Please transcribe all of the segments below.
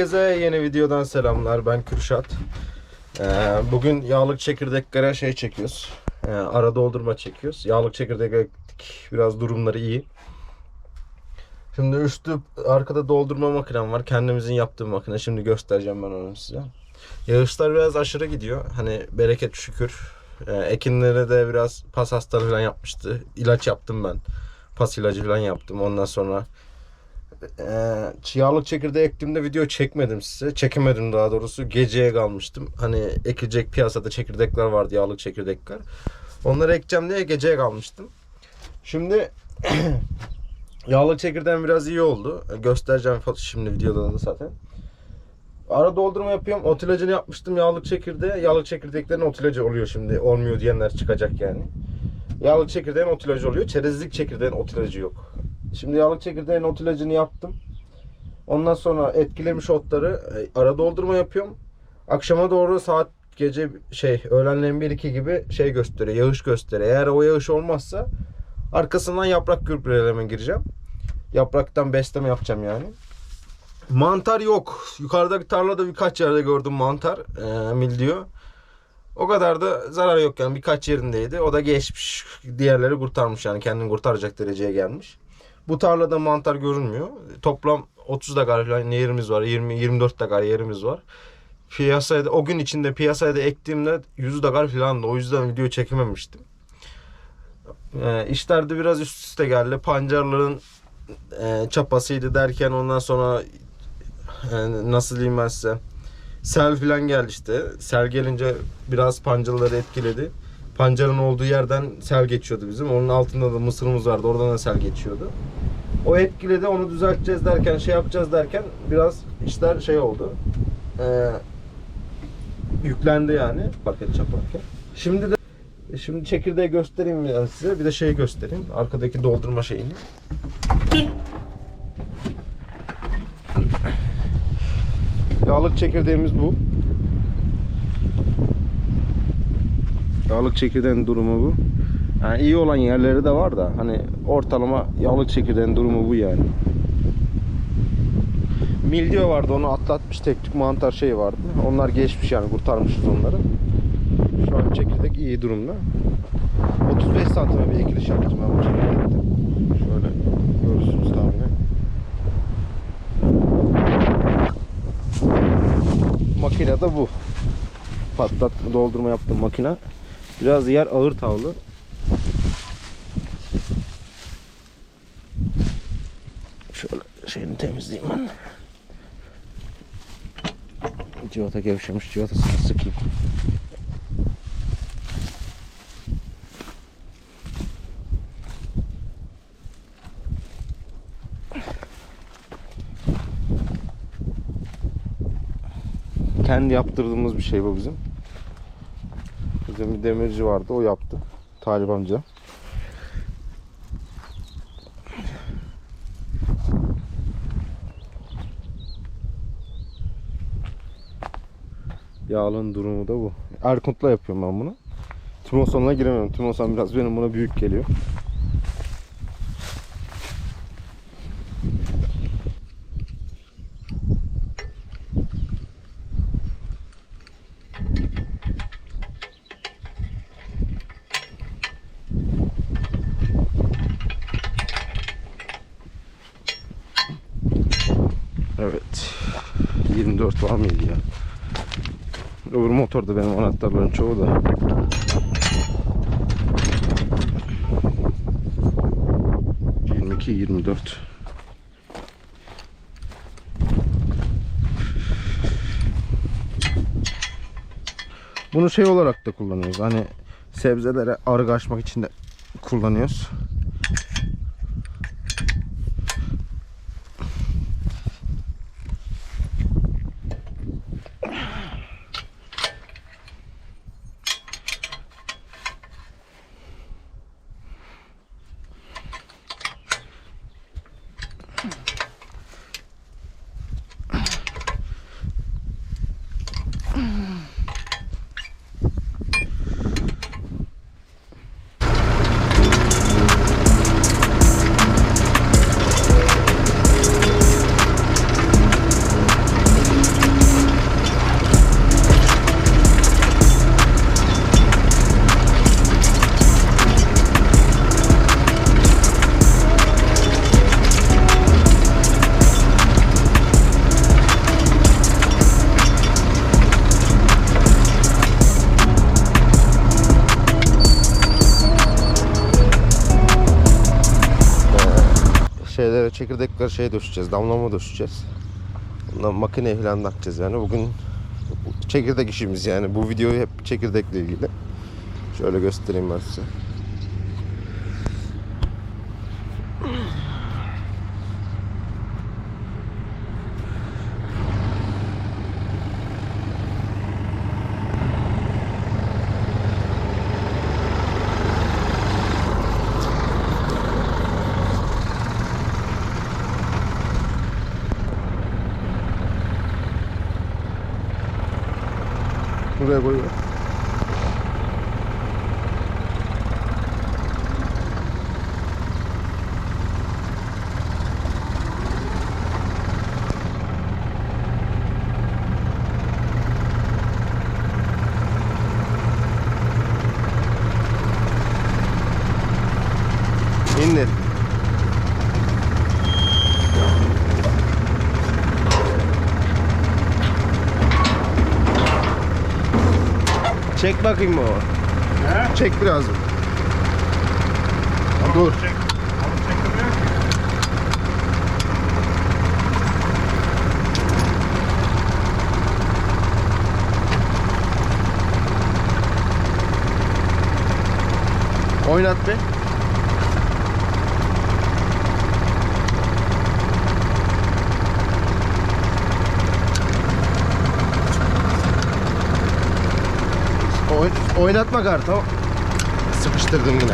Herkese yeni videodan selamlar. Ben Kürşat. Ee, bugün yağlık çekirdeklere şey çekiyoruz. Ee, ara doldurma çekiyoruz. Yağlık çekirdek ektik. Biraz durumları iyi. Şimdi üstü arkada doldurma makinem var. Kendimizin yaptığı makine. Şimdi göstereceğim ben onu size. Yağışlar biraz aşırı gidiyor. Hani bereket şükür. Ee, ekinlere de biraz pas hastalığı falan yapmıştı. İlaç yaptım ben. Pas ilacı falan yaptım. Ondan sonra ee, yağlık çekirdeği ektiğimde video çekmedim size. Çekemedim daha doğrusu. Geceye kalmıştım. Hani ekilecek piyasada çekirdekler vardı yağlık çekirdekler. Onları ekeceğim diye geceye kalmıştım. Şimdi yağlık çekirdeğim biraz iyi oldu. Göstereceğim foto- şimdi videoda da zaten. Ara doldurma yapıyorum. Ot ilacını yapmıştım yağlık çekirdeğe. Yağlık çekirdeklerin ot ilacı oluyor şimdi. Olmuyor diyenler çıkacak yani. Yağlık çekirdeğin ot ilacı oluyor. Çerezlik çekirdeğin ot ilacı yok. Şimdi yağlık çekirdeğin ot ilacını yaptım. Ondan sonra etkilemiş otları e, ara doldurma yapıyorum. Akşama doğru saat gece şey öğlenlerin 1-2 gibi şey gösteriyor. Yağış gösteriyor. Eğer o yağış olmazsa arkasından yaprak gübreleme gireceğim. Yapraktan besleme yapacağım yani. Mantar yok. Yukarıdaki tarlada birkaç yerde gördüm mantar. E, mildiyo. O kadar da zarar yok yani birkaç yerindeydi. O da geçmiş. Diğerleri kurtarmış yani kendini kurtaracak dereceye gelmiş. Bu tarlada mantar görünmüyor. Toplam 30 dakar yerimiz var. 20 24 dakar yerimiz var. Piyasaya da- o gün içinde piyasaya da ektiğimde 100 dakar falan da o yüzden video çekememiştim. Ee, işler de biraz üst üste geldi. Pancarların e, çapasıydı derken ondan sonra e, nasıl diyeyim ben size sel falan geldi işte. Sel gelince biraz pancarları etkiledi. Pancarın olduğu yerden sel geçiyordu bizim. Onun altında da mısırımız vardı. Oradan da sel geçiyordu. O etkiledi. Onu düzelteceğiz derken, şey yapacağız derken biraz işler şey oldu. Ee, yüklendi yani paket çaparken. Şimdi de şimdi çekirdeği göstereyim yani size. Bir de şeyi göstereyim. Arkadaki doldurma şeyini. Yağlık çekirdeğimiz bu. Yağlık çekirdeğin durumu bu. Yani iyi olan yerleri de var da hani ortalama yağlık çekirdeğin durumu bu yani. Mildiyo vardı onu atlatmış tek tük mantar şey vardı. Onlar geçmiş yani kurtarmışız onları. Şu an çekirdek iyi durumda. 35 santime bir ekiliş yaptım ben bu çekirdekte. Şöyle görürsünüz tahminen. Makine de bu. Patlat doldurma yaptım makine. Biraz yer ağır tavlı. Şöyle şeyini temizleyeyim ben. Civata gevşemiş. Civatasını sıkayım. Kendi yaptırdığımız bir şey bu bizim. Bizim bir demirci vardı o yaptı. Talip amca. Yağlının durumu da bu. Erkunt'la yapıyorum ben bunu. Timoson'la giremiyorum. Timoson biraz benim buna büyük geliyor. Evet. 24 var mıydı ya? Öbür motorda benim anahtarların çoğu da. İki, yirmi dört. Bunu şey olarak da kullanıyoruz. Hani sebzelere arı kaçmak için de kullanıyoruz. Çekirdeklere, çekirdeklere şey döşeceğiz. Damlama döşeceğiz. Ondan makineye falan takacağız yani. Bugün bu çekirdek işimiz yani. Bu videoyu hep çekirdekle ilgili. Şöyle göstereyim ben size. Çek bakayım o. He? Çek biraz. Dur. Çek. Onu çekemiyor ki. Oynat be. Oynatma kartı. Sıkıştırdım yine.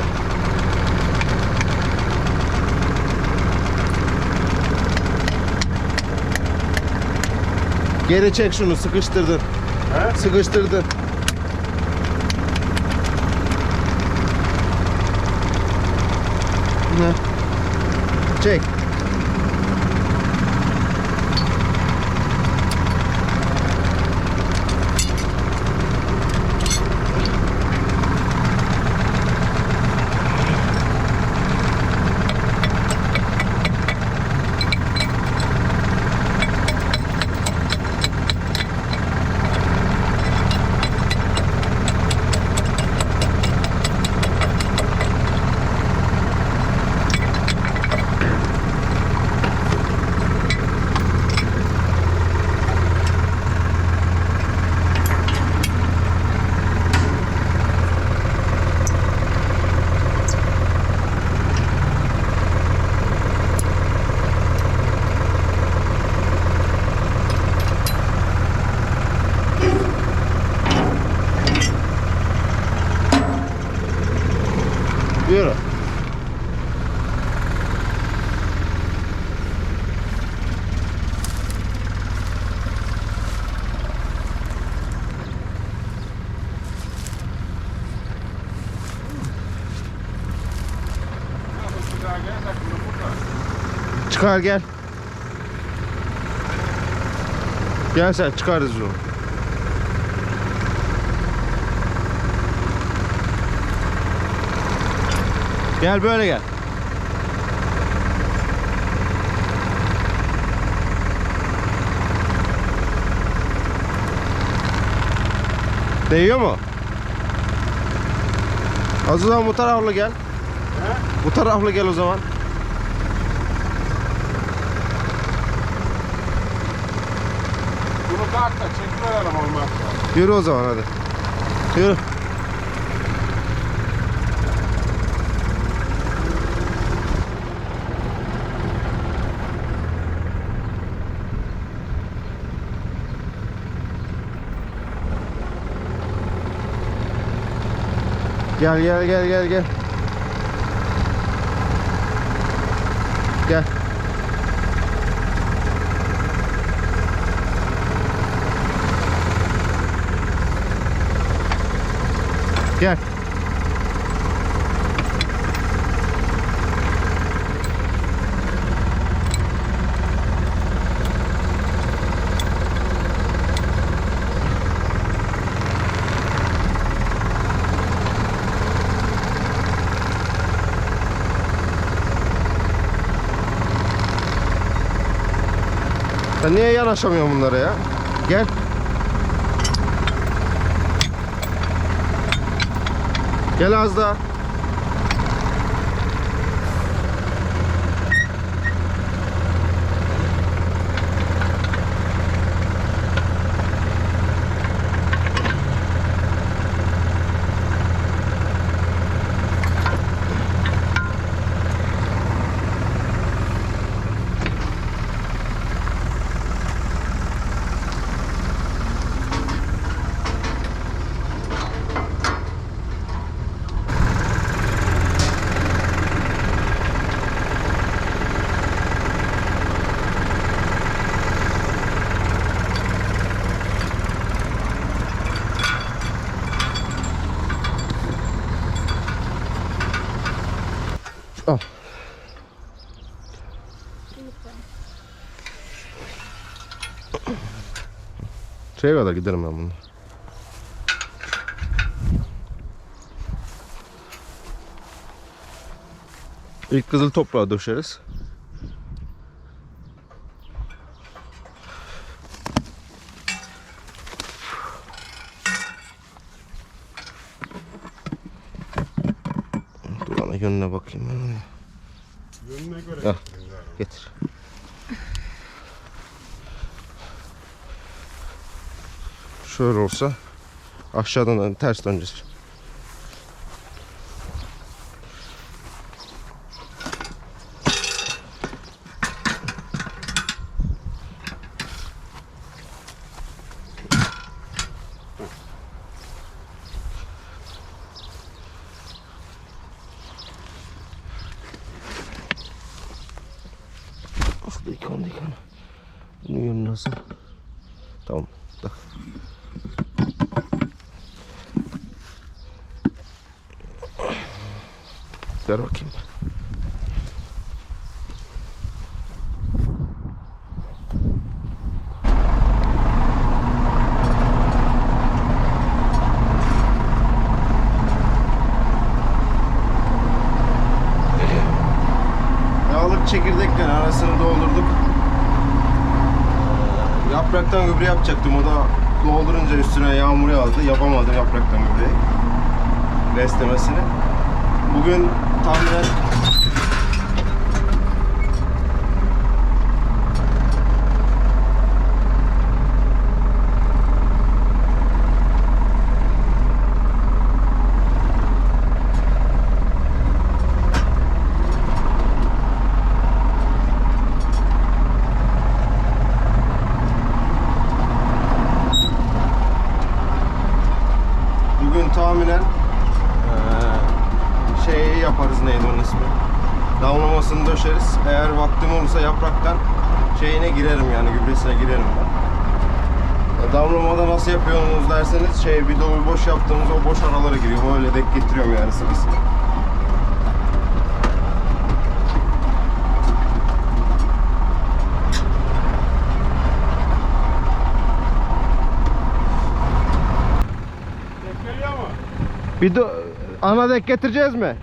Geri çek şunu sıkıştırdın. He? Sıkıştırdın. Ne? Çek. Çıkar gel. Gel sen çıkarız onu. Gel böyle gel. Değiyor mu? O zaman bu taraflı gel. He? Bu taraflı gel o zaman. Bunu kalk da çekiverelim olmazsa. Yürü o zaman hadi. Yürü. Gel gel gel gel gel. Gel. Gel. Sen niye yanaşamıyorsun bunlara ya? Gel. Gel az daha. Şeye kadar giderim ben bunu. İlk kızıl toprağı döşeriz. Dur ana yönüne bakayım. ben. Yönüne göre. Ah. getirin yani. Getir. Olsa aşağıdan ters döneceğiz. Nasıl yıkan yıkan. Bunun yönü nasıl? Tamam. Tak. Ver bakayım. Yağlık çekirdekle arasını doldurduk. Yapraktan gübre yapacaktım. O da doldurunca üstüne yağmur yağdı. Yapamadım yapraktan gübreyi. Beslemesini. Bugün tahminen bugün tahminen eee, şey yaparız neydi onun ismi? Damlamasını döşeriz. Eğer vaktim olursa yapraktan şeyine girerim yani gübresine girerim ben. E, Damlamada nasıl yapıyorsunuz derseniz şey yaptığımız o boş aralara giriyor. Böyle denk getiriyorum yani sıkı sıkı. Tek geliyor mu? Bir de ana dek getireceğiz mi? Ya.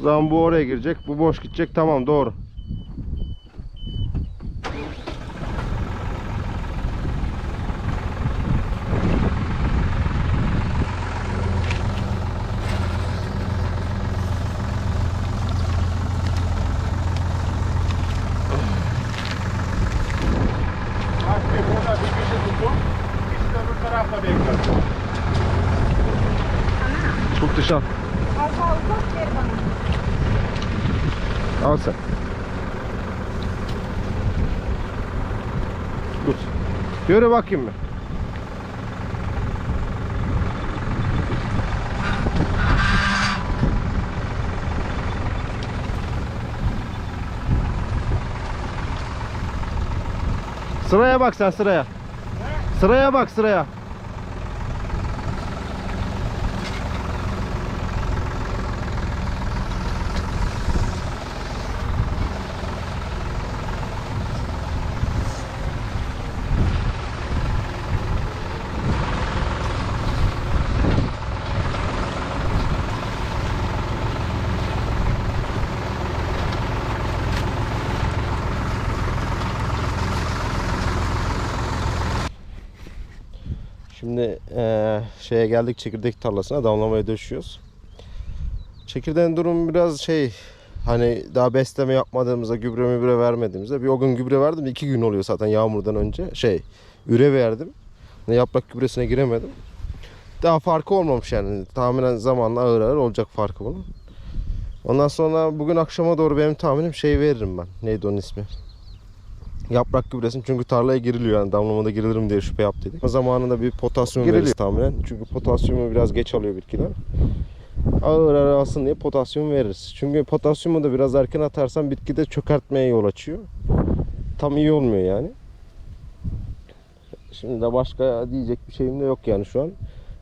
O zaman bu oraya girecek, bu boş gidecek. Tamam doğru. Bak bir burada bir kişi tuttum. İkisi de öbür tarafta bekliyor. Tut dışa. Alfa ufak ver bana. Al sen. Tut. Yürü bakayım mı? Sıraya bak sen sıraya. Sıraya bak sıraya. Şimdi eee, şeye geldik çekirdek tarlasına damlamaya döşüyoruz. Çekirdeğin durumu biraz şey hani daha besleme yapmadığımızda gübre mübre vermediğimizde bir o gün gübre verdim iki gün oluyor zaten yağmurdan önce şey üre verdim. Yaprak gübresine giremedim. Daha farkı olmamış yani tahminen zamanla ağır ağır olacak farkı bunun. Ondan sonra bugün akşama doğru benim tahminim şey veririm ben. Neydi onun ismi? Yaprak gübresini çünkü tarlaya giriliyor yani damlamada girilirim diye şüphe yap dedik. O zamanında bir potasyum Giriliyor. veririz tahminen. Çünkü potasyumu biraz geç alıyor bitkiler. Ağır ağır alsın diye potasyum veririz. Çünkü potasyumu da biraz erken atarsan bitkide çökertmeye yol açıyor. Tam iyi olmuyor yani. Şimdi de başka diyecek bir şeyim de yok yani şu an.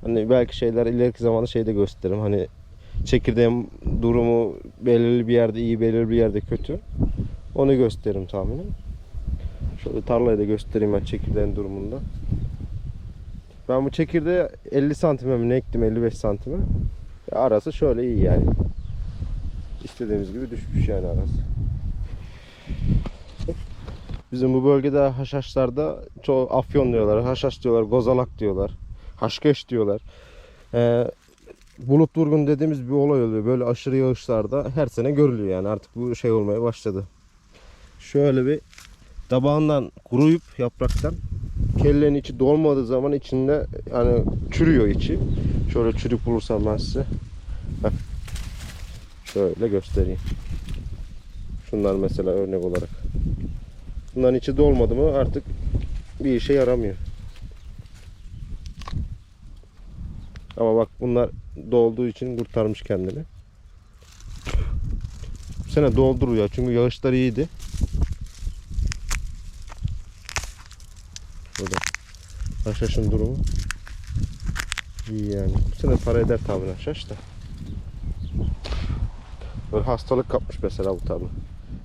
Hani belki şeyler ileriki zamanda şeyde gösteririm. Hani çekirdeğin durumu belirli bir yerde iyi, belirli bir yerde kötü. Onu gösteririm tahminim. Tarlayı da göstereyim ben çekirdeğin durumunda. Ben bu çekirdeği 50 santime mi ne ektim 55 santime. Ya arası şöyle iyi yani. İstediğimiz gibi düşmüş yani arası. Bizim bu bölgede haşhaşlarda çoğu afyon diyorlar, haşhaş diyorlar, gozalak diyorlar, haşkeş diyorlar. Ee, bulut vurgun dediğimiz bir olay oluyor. Böyle aşırı yağışlarda her sene görülüyor yani artık bu şey olmaya başladı. Şöyle bir tabağından kuruyup yapraktan kellenin içi dolmadığı zaman içinde yani çürüyor içi. Şöyle çürük bulursam ben size. Heh. Şöyle göstereyim. Şunlar mesela örnek olarak. Bunların içi dolmadı mı artık bir işe yaramıyor. Ama bak bunlar dolduğu için kurtarmış kendini. Bu sene dolduruyor çünkü yağışlar iyiydi. Burada haşhaşın durumu iyi yani. Bu sene para eder tabi haşhaş da. Böyle hastalık kapmış mesela bu tarla.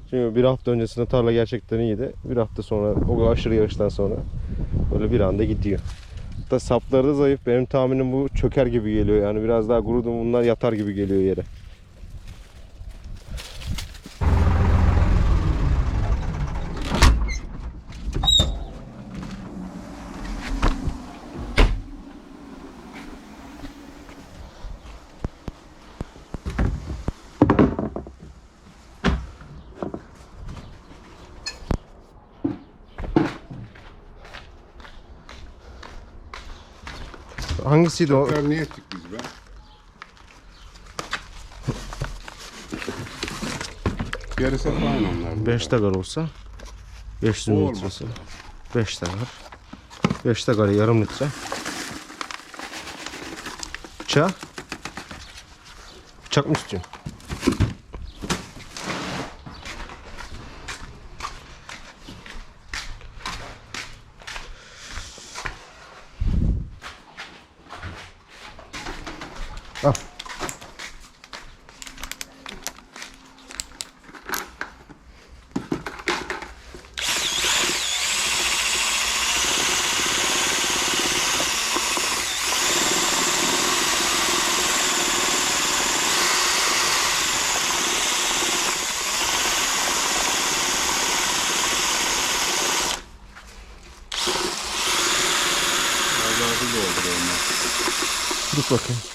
Çünkü bir hafta öncesinde tarla gerçekten iyiydi. Bir hafta sonra o aşırı yağıştan sonra böyle bir anda gidiyor. Hatta sapları da zayıf. Benim tahminim bu çöker gibi geliyor. Yani biraz daha kurudu mu bunlar yatar gibi geliyor yere. Hangisiydi o? Tekrar niye ettik biz be? Hep aynı onlar. 5 takar olsa 500 O olmaz. litresi. 5 takar. 5 takar yarım litre. Çağ. Çak mı istiyorsun? looking.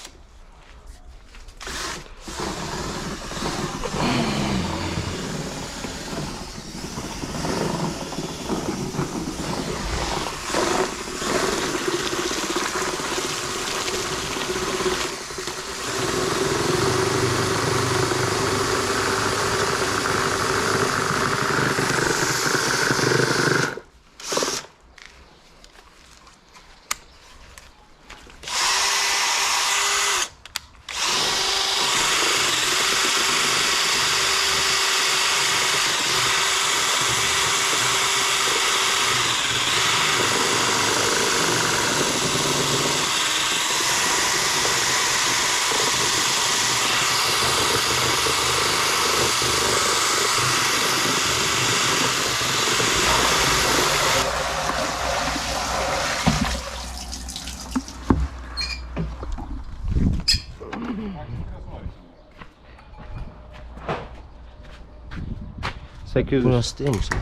800. Bu nasıl değil mi sen?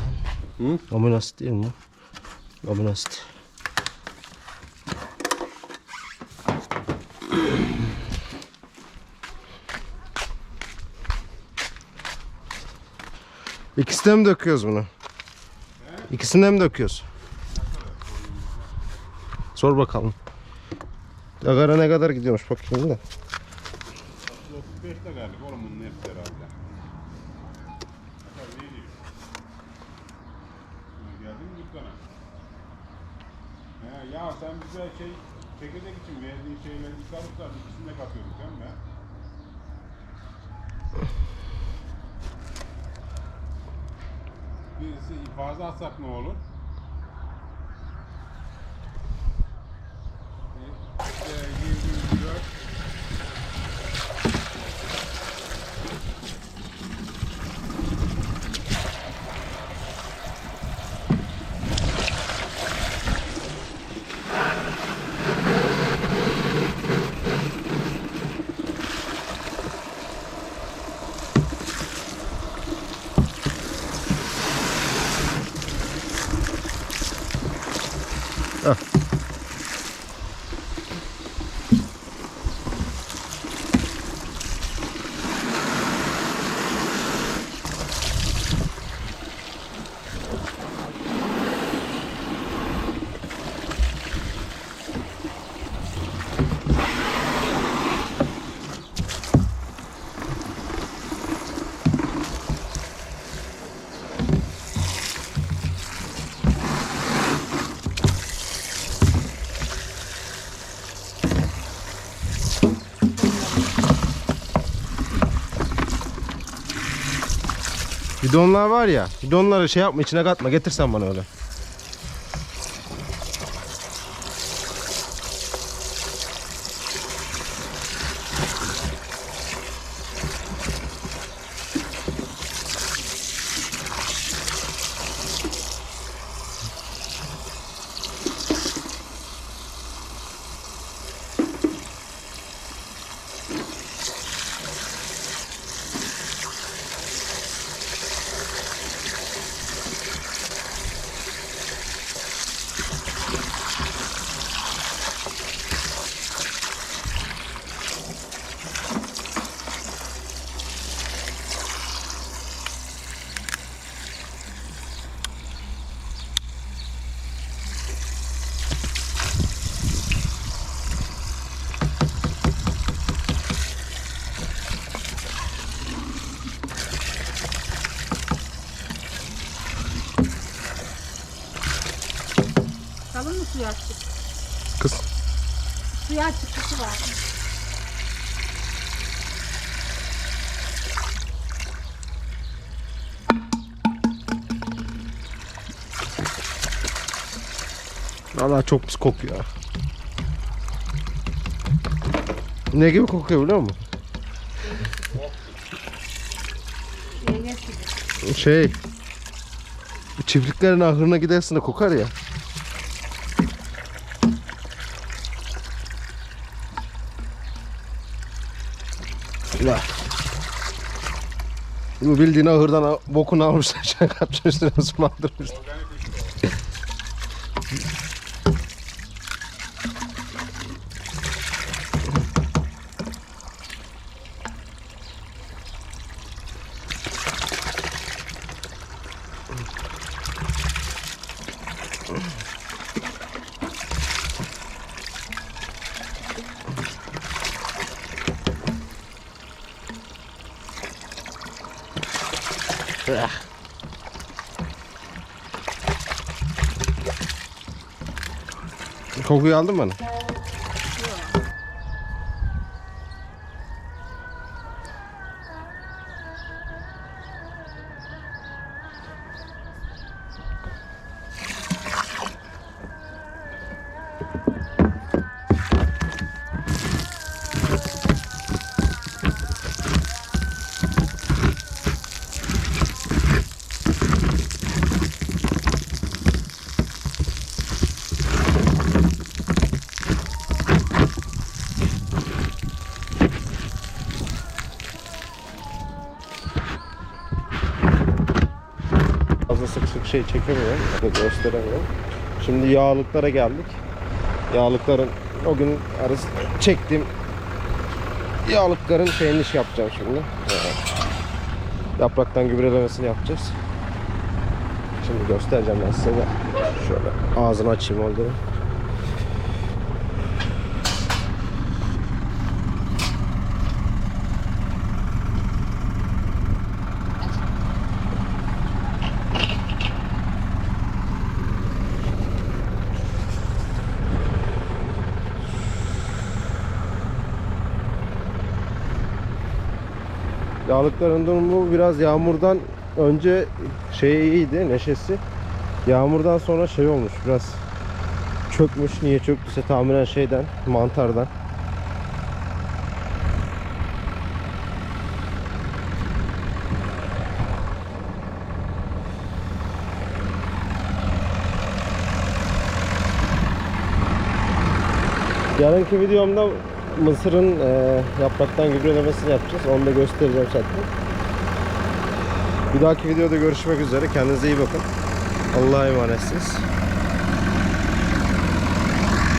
Hı? Ama nasıl değil mi? Ama nasıl? İkisine mi döküyoruz bunu? İkisine mi döküyoruz? Sor bakalım. Agara ne kadar gidiyormuş bakayım da. 35'te galiba oğlum. Dükkana? He, ya sen bize şey çekirdek için verdiğin şeyleri çıkarırsan ikisini de katıyorduk değil mi? Birisi fazla atsak ne olur? Oh. Bidonlar var ya. Bidonları şey yapma içine katma. Getirsen bana öyle. Kalın mı suyu açtık? Kız. Suyu açtık var. Valla çok pis kokuyor. Ne gibi kokuyor biliyor musun? Yengeç gibi. Şey. Çiftliklerin ahırına gidersin de kokar ya. La. Bu bildiğin ahırdan bokunu almışlar, kapçın üstüne sulandırmışlar. Kokuyu aldın bana? Şey çekemiyorum. Gösteremiyorum. Şimdi yağlıklara geldik. Yağlıkların o gün arası çektim. Yağlıkların şeyini iş yapacağım şimdi. Yapraktan gübrelemesini yapacağız. Şimdi göstereceğim ben size. Şöyle ağzını açayım oldu. Yağlıkların durumu biraz yağmurdan önce şey iyiydi neşesi. Yağmurdan sonra şey olmuş biraz çökmüş. Niye çöktüyse tahminen şeyden mantardan. Yarınki videomda mısırın e, yapraktan gübrelemesini yapacağız. Onu da göstereceğim zaten. Bir dahaki videoda görüşmek üzere. Kendinize iyi bakın. Allah'a emanetsiniz.